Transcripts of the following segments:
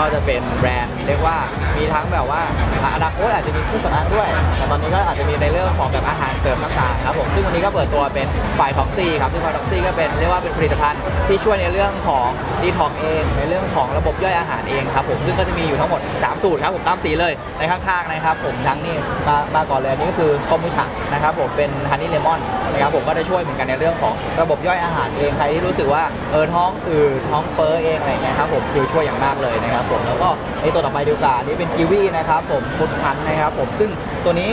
ก็จะเป็นแบรนด์เรียกว่ามีทั้งแบบว่าอนาคตอาจจะมีเครื่องสำอางด้วย แต่ตอนนี้ก็อาจจะมีในเรื่องของแบบอาหารเสริมต่างๆครับผมซึ่งวันนี้ก็เปิดตัวเป็นไฟท็อกซี่ครับซึ่งไฟท็อกซี่ก็เป็นเรียกว่าเป็นผลิตภัณฑ์ที่ช่วยในเรื่องของดีท็อกเองในเรื่องของระบบย่อยอาหารเองครับผมซึ่งก็จะมีอยู่ทั้งหมด 3 สูตรครับผมตามสีเลยในข้างๆนะครับผมทั้งนี่มามาก่อนเลยนนี้ก็คือคอมบูชานะครับผมเป็นฮันนี่เลมอนนะครับผมก็ได้ช่วยเหมือนกันในเรื่องของระบบย่อยอาหารเองใครที่รู้สึกว่าเออท้องอืดท้องเฟ้อเองอะไรเงี้ยครับผมคือช่วยอย่างมากเลยนะครับผมแล้วก็ไอตัวต่อไปดีกว่านี้เป็นกีวีนะครับผมฟุตพันนะครับผมซึ่งตัวนี้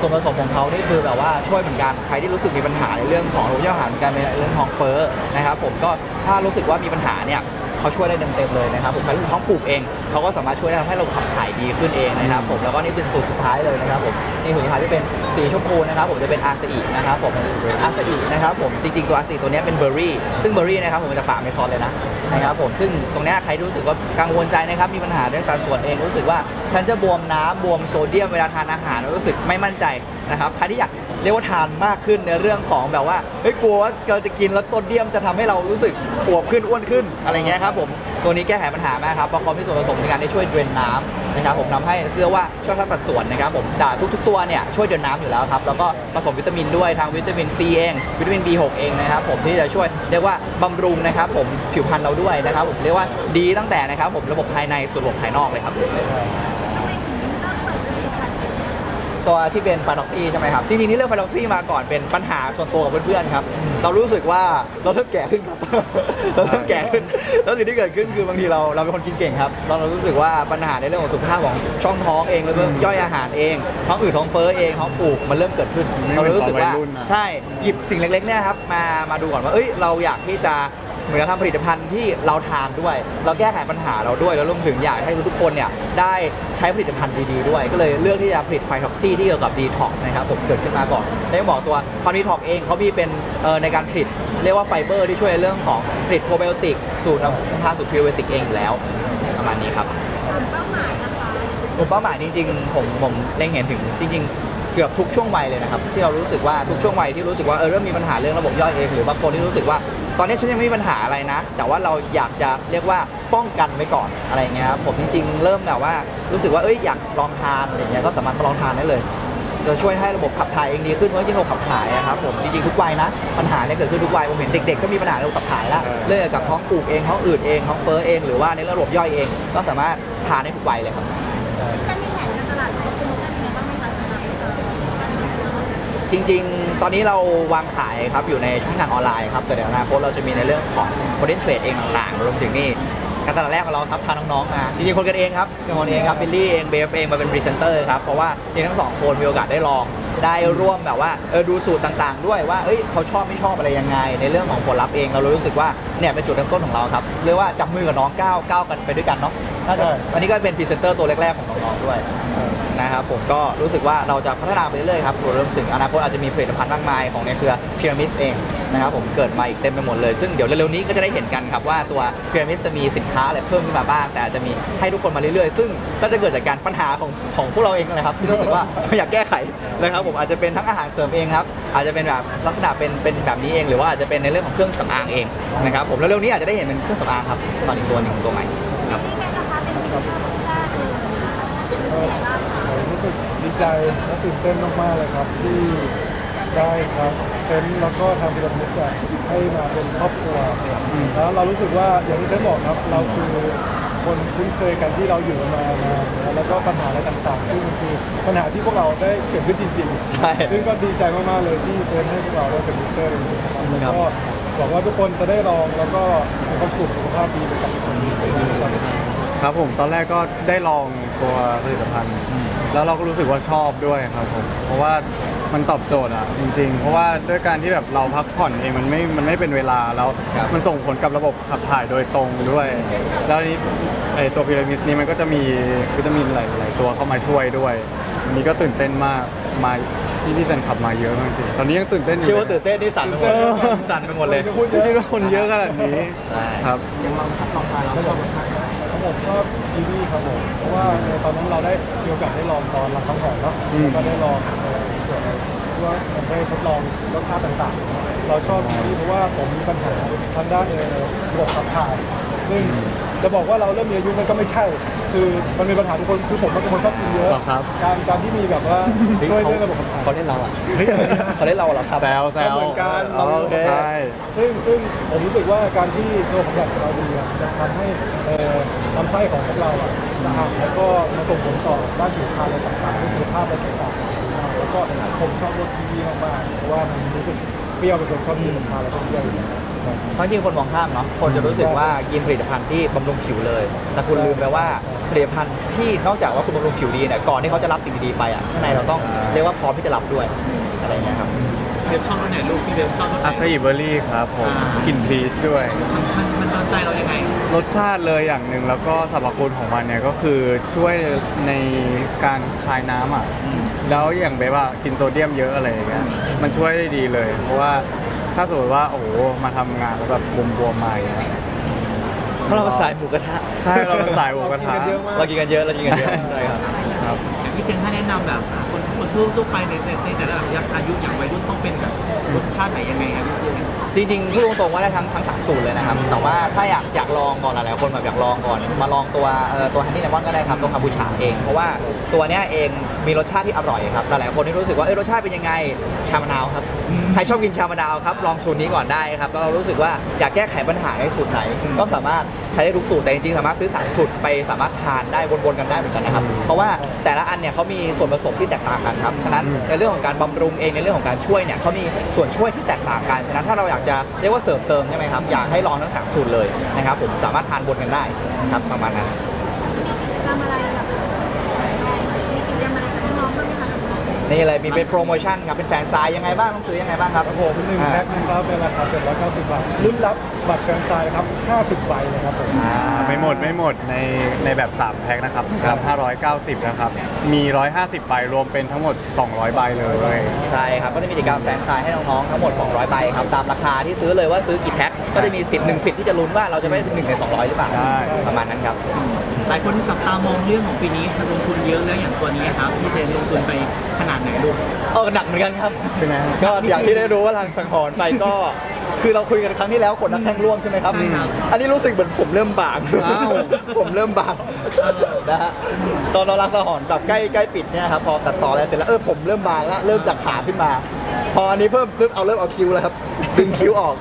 ส่วนผสมของเขานี่คือแบบว่าช่วยเหมือนกันใครที่รู้สึกมีปัญหาในเรื่องของระบบย่ออาหารเหมือนกันในเรื่องของเฟ้อนะครับผมก็ถ้ารู้สึกว่ามีปัญหาเนี่ย เขาช่วยได้เต็มๆเลยนะครับผมใครรู้สึกท้องผูกเองเขาก็สามารถช่วยทำให้เราขับถ่ายดีขึ้นเองนะครับผมแล้วก็นี่เป็นสูตรสุดท้ายเลยนะครับผมนี่สูตรสุดท้ายที่เป็นสีชมพูนะครับผมจะเป็นอาซาอินะครับผมอาซาอินะครับผมจริงๆตัวอาซาอิตัวเนี้ยเป็นเบอร์รี่ซึ่งเบอร์รี่นะครับผมมันจะฝากเมซอนเลยนะนะครับผมซึ่งตรงเนี้ยใครรู้สึกว่ากังวลใจนะครับมีปัญหาเรื่องสัดส่วนเองรู้สึกว่าฉันจะบวมน้ำบวมโซเดียมเวลาทานอาหารแล้วรู้สึกไม่มั่นใจนะครับใครที่อยาก เรียกว่าทานมากขึ้นในเรื่องของแบบว่าเฮ้ยกลัวว่าเราจะกินแล้วโซเดียมจะทำให้เรารู้สึกอวบขึ้นอ้วนขึ้นอะไรเงี้ยครับผมตัวนี้แก้ไขปัญหามากครับเพราะเขามีส่วนผสมในการได้ช่วยเดรนน้ำนะครับผมทำให้เรียกว่าช่วยลดสัดส่วนนะครับผมแต่ทุก ๆ ตัวเนี่ยช่วยเดรนน้ำอยู่แล้วครับแล้วก็ผสมวิตามินด้วยทางวิตามินซีเอง วิตามิน B6 เองนะครับผมที่จะช่วยเรียกว่าบำรุงนะครับผมผิวพรรณเราด้วยนะครับผมเรียกว่าดีตั้งแต่นะครับผมระบบภายในสู่ระบบภายนอกเลยครับ ตัวที่เป็นฟานอกซี่ใช่ไหมครับ จริงๆที่เลือกฟานอกซี่มาก่อนเป็นปัญหาส่วนตัวกับเพื่อนๆครับ เรารู้สึกว่าเราเริ่มแก่ขึ้นครับ เราเริ่มแก่ขึ้น แล้วสิ่งที่เกิดขึ้นคือบางทีเราเราเป็นคนกินเก่งครับ เราเรารู้สึกว่าปัญหาในเรื่องของสุขภาพของช่องท้องเองแล้วก็ย่อยอาหารเองท้องอืดท้องเฟ้อเองท้องผูกมันเริ่มเกิดขึ้นนี่เราเลยรู้สึกว่าเป็นตอนวัยรุ่นนะใช่หยิบสิ่งเล็กๆเนี่ยครับมามาดูก่อนว่าเอ้ยเราอยากที่จะ เหมือนกับทำผลิตภัณฑ์ที่เราทานด้วย เราแก้ไขปัญหาเราด้วย แล้วรวมถึงอยากให้ทุกๆคนเนี่ยได้ใช้ผลิตภัณฑ์ดีๆด้วย ก็เลยเลือกที่จะผลิตไฟท็อกซี่ที่เกี่ยวกับดีท็อกนะครับผมเกิดขึ้นมาก่อนได้บอกตัวคอนดีท็อกเองเขามีเป็นเอ่อในการผลิตเรียกว่าไฟเบอร์ที่ช่วยในเรื่องของผลิตโปรไบโอติกสูตรน้ำทานสูตรพรีไบโอติกเองอยู่แล้วประมาณนี้ครับกลุ่มเป้าหมายจริงๆผมผมเล็งเห็นถึงจริง ๆ เกือบทุกช่วงวัยเลยนะครับที่เรารู้สึกว่าทุกช่วงวัยที่รู้สึกว่าเออเริ่มมีปัญหาเรื่องระบบย่อยเองหรือบางคนที่รู้สึกว่า ตอนนี้ฉันยังไม่มีปัญหาอะไรนะ แต่ว่าเราอยากจะเรียกว่าป้องกันไว้ก่อนอะไรเงี้ยครับผมจริงๆ เริ่มแบบว่ารู้สึกว่าเอ้ยอยากลองทานอะไรเงี้ยก็สามารถมาลองทานได้เลย จะช่วยให้ระบบขับถ่ายเองดีขึ้นเพราะจริงๆระบบขับถ่ายอะครับผมจริงๆทุกวัยนะปัญหาเนี่ยเกิดขึ้นทุกวัยผมเห็นเด็ก ๆ ก็มีปัญหาระบบขับถ่ายแล้วเออเรื่องเกี่ยวกับท้องผูกเองท้องอืดเองท้องเฟ้อเองหรือว่าในระบบย่อยเอง ก็สามารถทานได้ทุกวัยเลยครับ จะมี จริง ๆ ตอนนี้เราวางขายครับอยู่ในช่องทางออนไลน์ครับแต่เดี๋ยวอนาคตเราจะมีในเรื่องของโมเดลเทรดเองต่างๆรวมถึงนี่การตลาดแรกของเราครับพาน้องๆมาจริงๆคนกันเองครับเป็นคนเองครับบิลลี่เองเบฟเองมาเป็นพรีเซนเตอร์ครับเพราะว่าจริงทั้งสองคนมีโอกาสได้ลองได้ร่วมแบบว่าเออดูสูตรต่างๆ ด้วยว่าเอ้ยเขาชอบไม่ชอบอะไรยังไง ในเรื่องของผลลัพธ์เองเรารู้สึกว่าเนี่ยเป็นจุดเริ่มต้นของเราครับเรียกว่าจับมือกับน้องก้าวก้าวกันไปด้วยกันเนาะน่าจะอันนี้ก็เป็นพรีเซนเตอร์ตัวแรกๆของน้องๆด้วยนะครับผมก็รู้สึกว่าเราจะพัฒนาไปเรื่อยๆครับรวมถึงอนาคตอาจจะมีผลิตภัณฑ์มากมายของในเครือพีระมิดเองนะครับผมเกิดมาอีกเต็มไปหมดเลยซึ่งเดี๋ยวเร็วๆนี้ก็จะได้เห็นกันครับว่าตัวพีระมิดจะมีสินค้าอะไรเพิ่มขึ้นมาบ้าง แต่อาจจะมีให้ทุกคนมาเรื่อยๆ ซึ่งก็จะเกิดจากการปัญหาของของพวกเราเองนั่นแหละครับที่รู้สึกว่าอยากแก้ไขนะครับผมอาจจะเป็นทั้งอาหารเสริมเองครับอาจจะเป็นแบบลักษณะเป็นเป็นแบบนี้เองหรือว่าอาจจะเป็นในเรื่องของเครื่องสำอางเองนะครับผมแล้วเร็วๆนี้อาจจะได้เห็นเป็นเครื่องสำอางครับตอนอีกตัวหนึ่งตัวใหม่ครับ ดีใจและตื่นเต้นมากๆเลยครับที่ได้ครับเซนต์แล้วก็ทางพิรามิดอะให้มาเป็นครอบครัวแล้วเรารู้สึกว่าอย่างที่เซนต์บอกครับเราคือคนคุ้นเคยกันที่เราอยู่กันมานานนะแล้วก็ปัญหาอะไรต่างๆ ซึ่งมันคือปัญหาที่พวกเราได้เกิดขึ้นจริงๆใช่ซึ่งก็ดีใจมากๆเลยที่เซนต์ให้พวกเราได้เป็นมิสเตอร์ในนี้นะครับแล้วก็หวังว่าทุกคนจะได้ลองแล้วก็มีความสุขสุขภาพดีไปกับคนนี้ไปด้วยกันครับผมตอนแรกก็ได้ลองตัวผลิตภัณฑ์ แล้วเราก็รู้สึกว่าชอบด้วยครับผมเพราะว่ามันตอบโจทย์อะจริง ๆ เพราะว่าด้วยการที่แบบเราพักผ่อนเองมันไม่มันไม่เป็นเวลาแล้วครับ มันส่งผลกับระบบขับถ่ายโดยตรงด้วย แล้วอันนี้ไอตัวพีระมิดนี้มันก็จะมีวิตามินหลายๆตัวเข้ามาช่วยด้วยวันนี้ก็ตื่นเต้นมากมาที่พี่แฟนขับมาเยอะมากจริงๆตอนนี้ยังตื่นเต้นอยู่ชื่อว่าตื่นเต้นนี่สั่นไปหมดเลยสั่นไปหมดเลยไม่คิดว่าคนเยอะขนาดนี้ใช่ ครับ ยังลองสักลองทานเราชอบรสชาติครับ ผมชอบกีวีครับผมเพราะว่าในตอนนั้นเราได้มีโอกาสได้ลองตอนเราท้องหอมเนาะอืม แล้วก็ได้ลองในส่วนที่ว่ามันได้ทดลองรสชาติต่างๆลเราชอบที่นี่เพราะว่าผมมีปัญหาทางด้านเอ่อระบบขับถ่าย ซึ่งจะบอกว่าเราเริ่มมีอายุมันก็ไม่ใช่ คือมันมีปัญหาทุกคนคือผมเป็นคนชอบกินเยอะเหรอครับ การการที่มีแบบว่าช่วยเรื่องระบบขับถ่ายเขาเล่นเราอะเขาเล่นเราเหรอครับแซวแซวก็เหมือนกันอ๋อโอเคใช่ซึ่งซึ่งผมรู้สึกว่าการที่ตัวของแบบเราดีอะจะทำให้เอ่อลำไส้ของพวกเราอะสะอาดแล้วก็มาส่งผลต่อด้านผิวพรรณอะไรต่างๆที่สุขภาพและต่างๆแล้วก็ผมชอบรสทีวีมากๆเพราะว่ามันรู้สึกเปรี้ยวเป็นคนชอบกินของทานแล้วก็เปรี้ยวอยู่แล้วครับ เพราะจริงคนมองข้ามเนาะคนจะรู้สึกว่ากินผลิตภัณฑ์ที่บำรุงผิวเลย แต่คุณลืมไปว่าผลิตภัณฑ์ที่นอกจากว่าคุณบำรุงผิวดีเนี่ยก่อนที่เขาจะรับสิ่งดีๆไปอะข้างในเราต้องเรียกว่าพร้อมที่จะรับด้วยอะไรอย่างเงี้ยครับเบลชอบรสไหนลูกพี่เบลชอบรสไหน อาซาอิเบอร์รี่ครับผมกลิ่นพีชด้วย มันมันมันโดนใจเรายังไง รสชาติเลยอย่างหนึ่งแล้วก็สรรพคุณของมันเนี่ยก็คือช่วยในการคลายน้ำอะแล้วอย่างแบบว่ากินโซเดียมเยอะอะไรอย่างเงี้ยมันช่วยได้ดีเลย เพราะว่า ถ้าสมมติว่าโอ้โหมาทำงานแล้วแบบบวมๆมาอย่างเงี้ยเพราะเราสายหมูกระทะใช่เราเป็นสายหมูกระทะ เรากินกันเยอะเรากินกันเยอะใช่ครับ ครับ อย่างพี่เซนถ้าแนะนำแบบอะคนคนทั่วทั่วไปในในในแต่ละแบบอายุอย่างวัยรุ่นต้องเป็นแบบรสชาติไหนยังไงครับพี่เซนจริงๆพูดตรงๆว่าได้ทั้งทั้งสามสูตรเลยนะครับ แต่ว่าถ้าอยากอยากลองก่อนหลายๆคนแบบอยากลองก่อน มาลองตัวเอ่อตัวฮันนี่เลมอนก็ได้ครับตัวคาบูชาเอง เพราะว่าตัวเนี้ยเองมีรสชาติที่อร่อยครับ หลายๆคนที่รู้สึกว่าเอ้ยรสชาติเป็นยังไง ชามะนาวครับ ใครชอบกินชามะนาวครับ ลองสูตรนี้ก่อนได้ครับ แล้วเรารู้สึกว่าอยากแก้ไขปัญหาในสูตรไหน ก็สามารถใช้ได้ทุกสูตร แต่จริงๆ สามารถซื้อสามสูตรไปสามารถทานได้วนๆกันได้เหมือนกันนะครับ เพราะว่าแต่ละอันเนี่ยเขามีส่วนผสมที่แตกต่างกันครับ ฉะนั้นในเรื่องของการบำรุงเองในเรื่องของการช่วยเนี่ยเขามีส่วนช่วยที่แตกต่างกัน ฉะนั้นถ้าเราอยากจะเรียกว่าเสริมเติมใช่ไหมครับ อยากให้ลองทั้งสามสูตรเลยนะครับ ผมสามารถทานบนกันได้ครับประมาณนั้น ทำอะไรแบบมีกิจกรรมอะไรกับน้องๆบ้างไหมคะ นี่เลยมีเป็นโปรโมชั่นครับเป็นแฟนซายยังไงบ้างต้องซื้อยังไงบ้างครับ ครับผมหนึ่งแพ็คนะครับในราคา790 บาทรุ่นรับบัตรแฟรนไชส์นะครับ 50ใบนะครับผมอ่าไม่หมดไม่หมดในในแบบ 3 แพ็คนะครับครับ 590 นะครับ มี 150 ใบรวมเป็นทั้งหมด 200 ใบเลยใช่ครับ ก็จะมีกิจกรรมแฟนซายให้น้องๆทั้งหมด 200 ใบครับ ตามราคาที่ซื้อเลยว่าซื้อกี่แพ็ค ก็จะมีสิทธิ์หนึ่งสิทธิ์ที่จะลุ้นว่าเราจะไม่ได้เป็นหนึ่งใน 200 หรือเปล่าได้ประมาณนั้นครับ หลายคนจับตามองเรื่องของปีนี้ลงทุนเยอะแล้วอย่างตัวนี้ครับพี่เซนลงทุนไปขนาดไหนลูก เออหนักเหมือนกันครับ เป็นไงก็อย่างที่ได้รู้ว่าทางสังหรณ์ไปก็ คือเราคุยกันครั้งที่แล้วขนนักแข้งร่วงใช่ไหมครับ ใช่ครับอันนี้รู้สึกเหมือนผมเริ่มบางอ้าว ผมเริ่มบางนะฮะตอนเราลักสังหรณ์แบบใกล้ใกล้ปิดเนี่ยครับพอตัดต่ออะไรเสร็จแล้วเออผมเริ่มบางแล้วเริ่มจากขาขึ้นมา พออันนี้เพิ่มเริ่มเอาเริ่มเอาคิ้วแล้วครับดึงคิ้วออก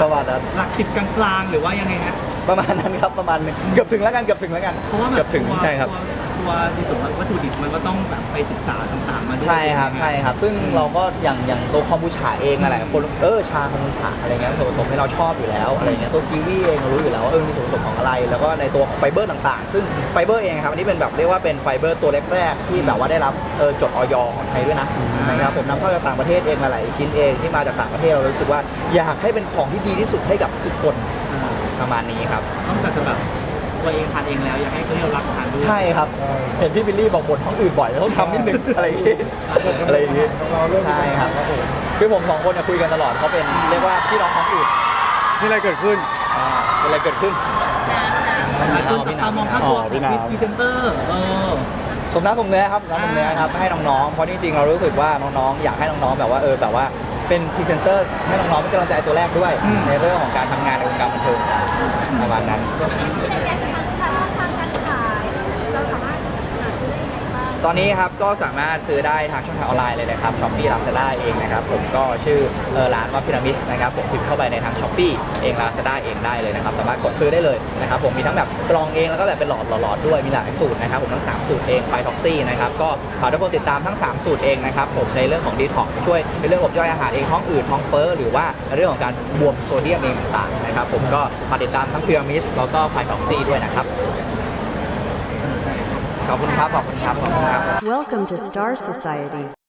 ประมาณนั้นหลักสิบกลางๆ หรือว่ายังไงฮะ ประมาณนั้นครับประมาณหนึ่งเกือบถึงแล้วกันเกือบถึงแล้วกันเพราะว่าแบเกืบอบถึงตัวใช่ครับตัว ตัวในส่วนของวัตถุดิบมันก็ต้องแบบไปศึกษาต่างๆมาด้วยใช่ครับไหมใช่ครับ ซึ่งเราก็อย่างอย่างตัวคอมบูชาเองอะไรคนเออชาคอมบูชาอะไรเงี้ยส่วนผสมที่เราชอบอยู่แล้วอะไรเงี้ยตัวกีวีเองเรารู้อยู่แล้วว่าเออมีส่วนผสมของอะไร แล้วก็ในตัวไฟเบอร์ต่างๆ ซึ่งไฟเบอร์เองครับอันนี้เป็นแบบเรียกว่าเป็นไฟเบอร์ตัวแรกๆที่แบบว่าได้รับเออจดออยของไทยด้วยนะนะครับผมนำเข้าจากต่างประเทศเองมาหลายชิ้นเองที่มาจากต่างประเทศเรารู้สึกว่าอยากให้เป็นของที่ดีที่สุดให้กับทุกคนประมาณนี้ครับนอกจากจะแบบ ตัวเองทานเองแล้วอยากให้คนที่เรารักทานด้วยใช่ครับ เห็นพี่บิลลี่บอกบ่นท้องอืดบ่อยต้องทำนิดนึงอะไรอย่างงี้อะไรอย่างงี้ของเราเริ่มมีใช่ปัญคหารับครับผมคือผมสองคนเนี่ยคุยกันตลอดเขาเป็นเรียกว่าพี่น้องท้องอืดนี่อะไรเกิดขึ้นอ่าเป็นอะไรเกิดขึ้นหลายคนจับตามองค่าตัวอ๋อขพี่องน้ำพรีเซนเตอร์เออสมน้ำสมเนื้อครับสมน้ำสมเนื้อครับให้น้องๆเพราะจริงๆเรารู้สึกว่าน้องๆอยากให้น้องๆแบบว่าเออแบบว่าเป็นพรีเซนเตอร์ให้น้องๆเป็นกำลังใจตัวแรกด้วย ในเรื่องของการทำงานในวงการบันเทิงประมาณนั้น ตอนนี้ครับก็สามารถซื้อได้ทางช่องทางออนไลน์เลยนะครับช้อปปี้ลาซาด้าเองนะครับผมก็ชื่อเอ่อร้านว่าพิรามิดนะครับผมพิมพ์เข้าไปในทางช้อปปี้เองลาซาด้าเองได้เลยนะครับสามารถกดซื้อได้เลยนะครับผมมีทั้งแบบกรองเองแล้วก็แบบเป็นหลอดหลอดด้วยมีหลายสูตรนะครับผมทั้ง 3 สูตรเองไฟท็อกซี่นะครับก็ฝากทุกคนติดตามทั้ง 3 สูตรเองนะครับผมในเรื่องของดีท็อกช่วยในเรื่องของย่อยอาหารเองท้องอืดท้องเฟ้อหรือว่าเรื่องของการบวมโซเดียมเองต่างๆนะครับผมก็ฝาติดตามทั้งพิรามิดแล้วก็ไฟท็อกซี่ด้วยนะครับ ขอบคุณครับ ขอบคุณครับ ขอบคุณครับ Welcome to Star Society.